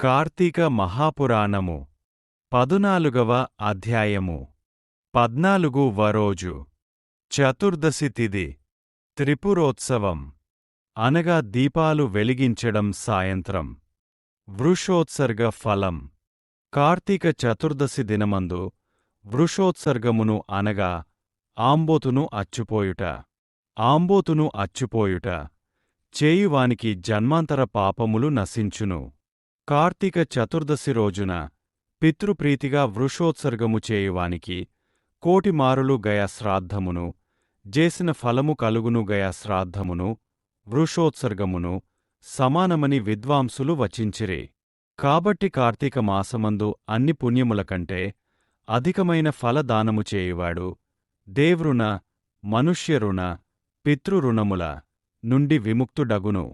కార్తీక మహాపురాణము. పదునాలుగవ అధ్యాయము. పద్నాలుగు వరోజు చతుర్దశి తిది. త్రిపురోత్సవం. అనగా దీపాలు వెలిగించడం సాయంత్రం. వృషోత్సర్గ ఫలం. కార్తీక చతుర్దశి దినమందు వృషోత్సర్గమును అనగా ఆంబోతును అచ్చుపోయుట. ఆంబోతును అచ్చుపోయుట. చేయువానికి జన్మాంతర పాపములు నశించును. కార్తీక చతుర్దశి రోజున పితృప్రీతిగా వృషోత్సర్గము చేయువానికి కోటిమారులు గయ శ్రాద్ధమును జేసిన ఫలము కలుగును గయ శ్రాద్ధమును వృషోత్సర్గమును సమానమని విద్వాంసులు వచించిరి. కాబట్టి కార్తీక మాసమందు అన్ని పుణ్యముల కంటే అధికమైన ఫలదానము చేయువాడు దేవృణ మనుష్యరుణ పితృరుణముల నుండి విముక్తుడగును.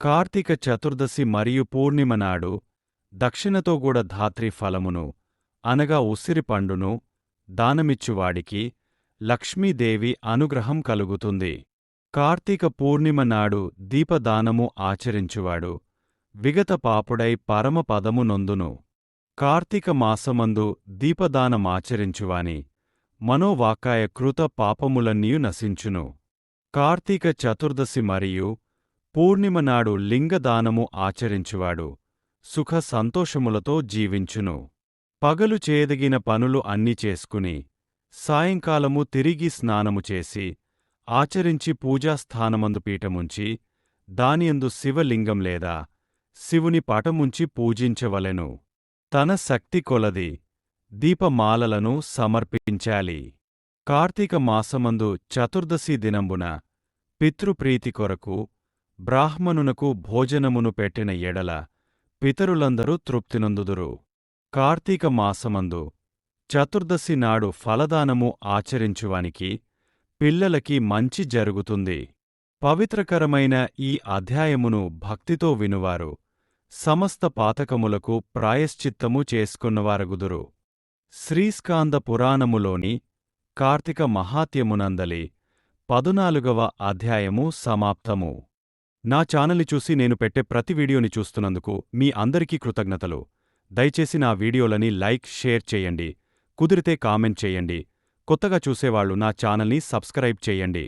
కార్తీక చతుర్దశి మరియు పూర్ణిమ నాడు దక్షిణతో గూడ ధాత్రి ఫలమును అనగా ఉసిరి పండును దానమిచ్చువాడికి లక్ష్మీదేవి అనుగ్రహం కలుగుతుంది. కార్తీక పూర్ణిమ నాడు దీపదానము ఆచరించువాడు విగత పాపుడై పరమపదము నొందును. కార్తీక మాసమందు దీపదానమాచరించువాని మనోవాకాయ కృత పాపములన్నీయు నశించును. కార్తీక చతుర్దశి మరియు పూర్ణిమనాడు లింగదానము ఆచరించువాడు సుఖ సంతోషములతో జీవించును. పగలు చేయదగిన పనులు అన్ని చేసుకుని సాయంకాలము తిరిగి స్నానము చేసి ఆచరించి పూజాస్థానమందు పీఠముంచి దానియందు శివలింగం లేదా శివుని పటముంచి పూజించవలెను. తన శక్తి కొలది దీపమాలలను సమర్పించాలి. కార్తీక మాసమందు చతుర్దశి దినంబున పితృప్రీతి కొరకు బ్రాహ్మణునకు భోజనమును పెట్టిన ఎడల పితరులందరూ తృప్తినొందుదురు. కార్తీక మాసమందు చతుర్దశి నాడు ఫలదానము ఆచరించువానికి పిల్లలకి మంచి జరుగుతుంది. పవిత్రకరమైన ఈ అధ్యాయమును భక్తితో వినువారు. సమస్త పాతకములకు ప్రాయశ్చిత్తము చేసుకున్నవారగుదురు. శ్రీస్కాంద పురాణములోని కార్తీక మహాత్యమునందలి పదునాలుగవ అధ్యాయము సమాప్తము. నా ఛానల్ని చూసి నేను పెట్టే ప్రతి వీడియోని చూస్తున్నందుకు మీ అందరికీ కృతజ్ఞతలు. దయచేసి నా వీడియోలని లైక్ షేర్ చేయండి. కుదిరితే కామెంట్ చేయండి. కొత్తగా చూసేవాళ్ళు నా ఛానల్ని సబ్స్క్రైబ్ చేయండి.